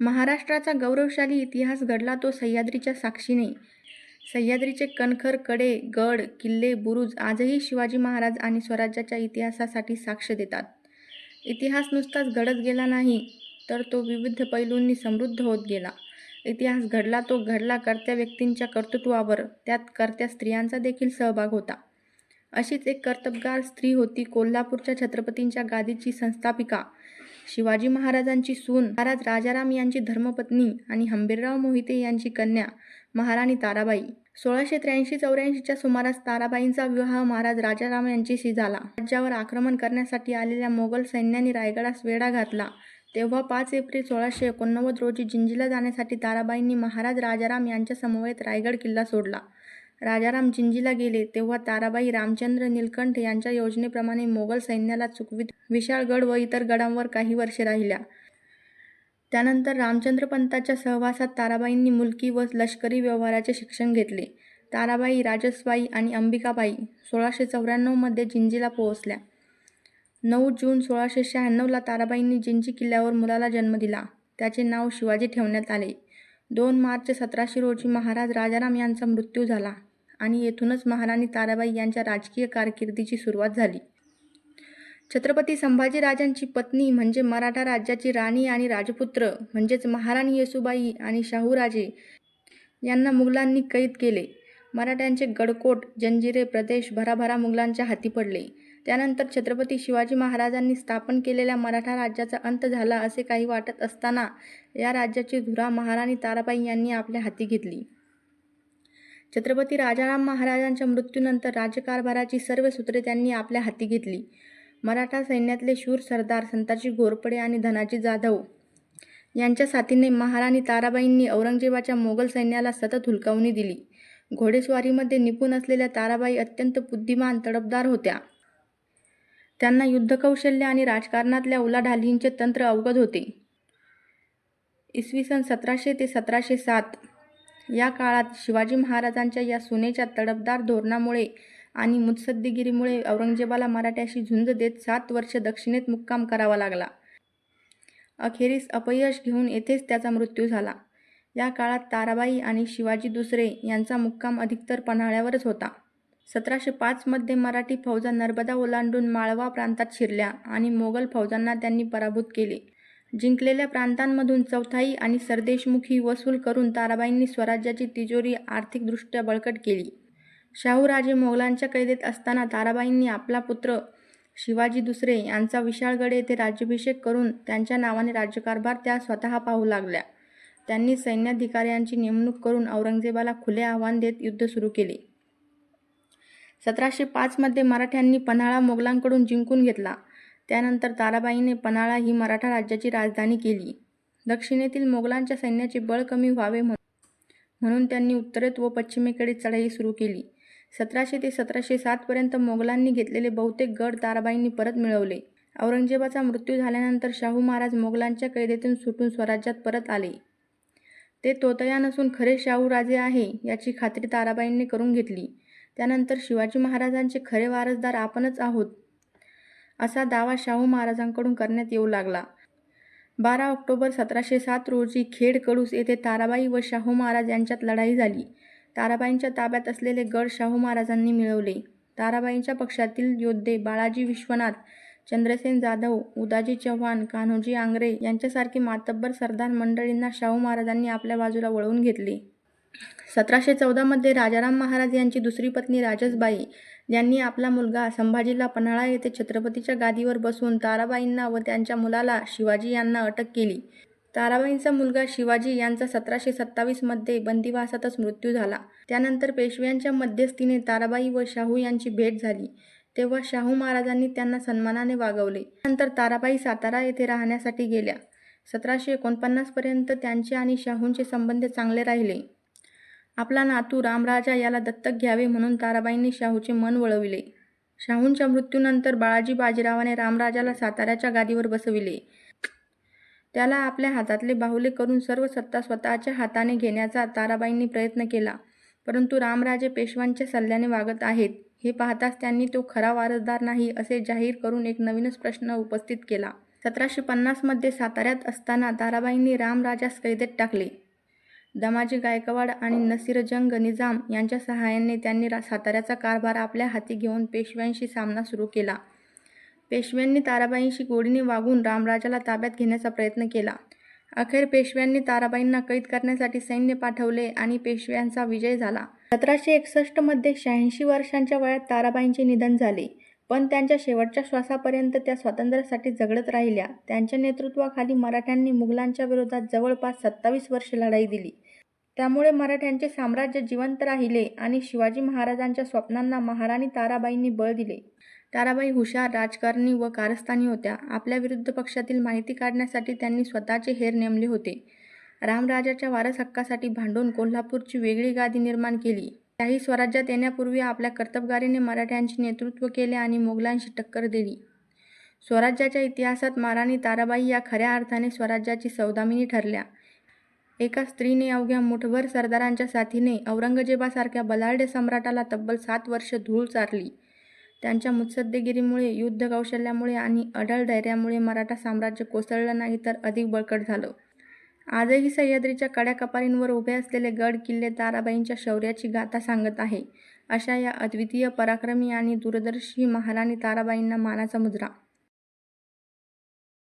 महाराष्ट्राचा गौरवशाली इतिहास घडला तो सह्याद्रीच्या साक्षीने. सह्याद्रीचे कणखरकडे, गड, किल्ले, बुरुज आजही शिवाजी महाराज आणि स्वराज्याच्या इतिहासासाठी साक्ष देतात. इतिहास नुसताच घडत गेला नाही, तर तो विविध पैलूंनी समृद्ध होत गेला. इतिहास घडला तो घडला कर्त्या व्यक्तींच्या कर्तृत्वावर, त्यात कर्त्या स्त्रियांचा देखील सहभाग होता. अशीच एक कर्तबगार स्त्री होती कोल्हापूरच्या छत्रपतींच्या गादीची संस्थापिका, शिवाजी महाराजांची सून, महाराज राजाराम यांची धर्मपत्नी आणि हंबीरराव मोहिते यांची कन्या महाराणी ताराबाई. सोळाशे त्र्याऐंशी-चौऱ्याऐंशीच्या सुमारास ताराबाईंचा विवाह महाराज राजाराम यांच्याशी झाला. राज्यावर आक्रमण करण्यासाठी आलेल्या मोगल सैन्याने रायगडास वेढा घातला तेव्हा पाच एप्रिल सोळाशे एकोणनव्वद रोजी जिंजीला जाण्यासाठी ताराबाईंनी महाराज राजाराम यांच्यासमवेत रायगड किल्ला सोडला. राजाराम जिंजीला गेले तेव्हा ताराबाई रामचंद्र नीलकंठ यांच्या योजनेप्रमाणे मोगल सैन्याला चुकवीत विशाळगड व इतर गडांवर काही वर्षे राहिल्या. त्यानंतर रामचंद्रपंतांच्या सहवासात ताराबाईंनी मुलकी व लष्करी व्यवहाराचे शिक्षण घेतले. ताराबाई, राजसबाई आणि अंबिकाबाई सोळाशे चौऱ्याण्णवमध्ये जिंजीला पोहोचल्या. नऊ जून सोळाशे शहाण्णवला ताराबाईंनी जिंजी किल्ल्यावर मुलाला जन्म दिला. त्याचे नाव शिवाजी ठेवण्यात आले. दोन मार्च सतराशे रोजी महाराज राजाराम यांचा मृत्यू झाला आणि येथूनच महाराणी ताराबाई यांच्या राजकीय कारकिर्दीची सुरुवात झाली. छत्रपती संभाजीराजांची पत्नी म्हणजे मराठा राज्याची राणी आणि राजपुत्र म्हणजेच महाराणी येसूबाई आणि शाहूराजे यांना मुघलांनी कैद केले. मराठ्यांचे गडकोट, जंजिरे प्रदेश भराभरा मुघलांच्या हाती पडले. त्यानंतर छत्रपती शिवाजी महाराजांनी स्थापन केलेल्या मराठा राज्याचा अंत झाला असे काही वाटत असताना या राज्याची धुरा महाराणी ताराबाई यांनी आपल्या हाती घेतली. छत्रपती राजाराम महाराजांच्या मृत्यूनंतर राज्यकारभाराची सर्व सूत्रे त्यांनी आपल्या हाती घेतली. मराठा सैन्यातले शूर सरदार संताजी घोरपडे आणि धनाजी जाधव यांच्या साथीने महाराणी ताराबाईंनी औरंगजेबाच्या मोगल सैन्याला सतत हुलकावणी दिली. घोडेस्वारीमध्ये निपुण असलेल्या ताराबाई अत्यंत बुद्धिमान, तडफदार होत्या. त्यांना युद्धकौशल्य आणि राजकारणातल्या उलाढालींचे तंत्र अवगत होते. इसवी सन सतराशे ते सतराशे सात या काळात शिवाजी महाराजांच्या या सुनेच्या तडफदार धोरणामुळे आणि मुत्सद्दीगिरीमुळे औरंगजेबाला मराठ्याशी झुंज देत सात वर्ष दक्षिणेत मुक्काम करावा लागला. अखेरीस अपयश घेऊन येथेच त्याचा मृत्यू झाला. या काळात ताराबाई आणि शिवाजी दुसरे यांचा मुक्काम अधिकतर पन्हाळ्यावरच होता. सतराशे पाचमध्ये मराठी फौजा नर्मदा ओलांडून माळवा प्रांतात शिरल्या आणि मोगल फौजांना त्यांनी पराभूत केले. जिंकलेल्या प्रांतांमधून चौथाई आणि सरदेशमुखी वसूल करून ताराबाईंनी स्वराज्याची तिजोरी आर्थिकदृष्ट्या बळकट केली. शाहूराजे मोगलांच्या कैदेत असताना ताराबाईंनी आपला पुत्र शिवाजी दुसरे यांचा विशाळगड येथे राज्याभिषेक करून त्यांच्या नावाने राज्यकारभार त्या स्वतः पाहू लागल्या. त्यांनी सैन्याधिकाऱ्यांची नेमणूक करून औरंगजेबाला खुले आव्हान देत युद्ध सुरू केले. सतराशे पाचमध्ये मराठ्यांनी पन्हाळा मोगलांकडून जिंकून घेतला. त्यानंतर ताराबाईने पन्हाळा ही मराठा राज्याची राजधानी केली. दक्षिणेतील मोगलांच्या सैन्याचे बळ कमी व्हावे म्हणून त्यांनी उत्तरेत व पश्चिमेकडे चढाई सुरू केली. सतराशे ते सतराशे सातपर्यंत मोगलांनी घेतलेले बहुतेक गड ताराबाईंनी परत मिळवले. औरंगजेबाचा मृत्यू झाल्यानंतर शाहू महाराज मोगलांच्या कैदेतून सुटून स्वराज्यात परत आले. ते तोतया नसून खरे शाहू राजे आहे याची खात्री ताराबाईंनी करून घेतली. त्यानंतर शिवाजी महाराजांचे खरे वारसदार आपणच आहोत असा दावा शाहू महाराजांकडून करण्यात येऊ लागला. बारा ऑक्टोबर सतराशे सात रोजी खेड कडूस येथे ताराबाई व शाहू महाराज यांच्यात लढाई झाली. ताराबाईंच्या ताब्यात असलेले गड शाहू महाराजांनी मिळवले. ताराबाईंच्या पक्षातील योद्धे बाळाजी विश्वनाथ, चंद्रसेन जाधव, उदाजी चव्हाण, कान्होजी आंग्रे यांच्यासारखी मातब्बर सरदार मंडळींना शाहू महाराजांनी आपल्या बाजूला वळवून घेतले. सतराशे चौदामध्ये राजाराम महाराज यांची दुसरी पत्नी राजसबाई यांनी आपला मुलगा संभाजीला पन्हाळा येथे छत्रपतीच्या गादीवर बसवून ताराबाईंना व त्यांच्या मुलाला शिवाजी यांना अटक केली. ताराबाईंचा मुलगा शिवाजी यांचा सतराशे सत्तावीसमध्ये बंदिवासातच मृत्यू झाला. त्यानंतर पेशव्यांच्या मध्यस्थीने ताराबाई व शाहू यांची भेट झाली तेव्हा शाहू महाराजांनी त्यांना सन्मानाने वागवले. नंतर ताराबाई सातारा येथे राहण्यासाठी गेल्या. सतराशे एकोणपन्नासपर्यंत त्यांचे आणि शाहूंचे संबंध चांगले राहिले. आपला नातू रामराजा याला दत्तक घ्यावे म्हणून ताराबाईंनी शाहूचे मन वळविले. शाहूंच्या मृत्यूनंतर बाळाजी बाजीरावाने रामराजाला साताऱ्याच्या गादीवर बसविले. त्याला आपल्या हातातले बाहुले करून सर्व सत्ता स्वतःच्या हाताने घेण्याचा ताराबाईंनी प्रयत्न केला. परंतु रामराजे पेशवांच्या सल्ल्याने वागत आहेत हे पाहताच त्यांनी तो खरा वारसदार नाही असे जाहीर करून एक नवीनच प्रश्न उपस्थित केला. सतराशे पन्नासमध्ये साताऱ्यात असताना ताराबाईंनी रामराजास कैदेत टाकले. दमाजी गायकवाड आणि नसीरजंग निजाम यांच्या सहाय्याने त्यांनी साताऱ्याचा कारभार आपल्या हाती घेऊन पेशव्यांशी सामना सुरू केला. पेशव्यांनी ताराबाईंशी गोडीने वागून रामराजाला ताब्यात घेण्याचा प्रयत्न केला. अखेर पेशव्यांनी ताराबाईंना कैद करण्यासाठी सैन्य पाठवले आणि पेशव्यांचा विजय झाला. सतराशे एकसष्टमध्ये शहाऐंशी वर्षांच्या वयात ताराबाईंचे निधन झाले. पण त्यांच्या शेवटच्या श्वासापर्यंत त्या स्वातंत्र्यासाठी झगडत राहिल्या. त्यांच्या नेतृत्वाखाली मराठ्यांनी मुघलांच्या विरोधात जवळपास सत्तावीस वर्षे लढाई दिली. त्यामुळे मराठ्यांचे साम्राज्य जिवंत राहिले आणि शिवाजी महाराजांच्या स्वप्नांना महाराणी ताराबाईंनी बळ दिले. ताराबाई हुशार राजकारणी व कारस्थानी होत्या. आपल्या विरुद्ध पक्षातील माहिती काढण्यासाठी त्यांनी स्वतःचे हेर नेमले होते. रामराजाच्या वारसहक्कासाठी भांडून कोल्हापूरची वेगळी गादी निर्माण केली. शाही स्वराज्यात येण्यापूर्वी आपल्या कर्तबगारीने मराठ्यांचे नेतृत्व केले आणि मोगलांशी टक्कर दिली. स्वराज्याच्या इतिहासात महाराणी ताराबाई या खऱ्या अर्थाने स्वराज्याची सौदामिनी ठरल्या. एका स्त्रीने अवघ्या मुठभर सरदारांच्या साथीने औरंगजेबासारख्या बलाढ्य सम्राटाला तब्बल सात वर्ष धूळ चारली. त्यांच्या मुत्सद्देगिरीमुळे, युद्धकौशल्यामुळे आणि अढळ धैर्यामुळे मराठा साम्राज्य कोसळलं नाही तर अधिक बळकट झालं. आजही सह्याद्रीच्या कड्या-कपारींवर उभे असलेले गड किल्ले ताराबाईंच्या शौर्याची गाथा सांगत आहे. अशा या अद्वितीय, पराक्रमी आणि दूरदर्शी महाराणी ताराबाईंना मानाचा मुजरा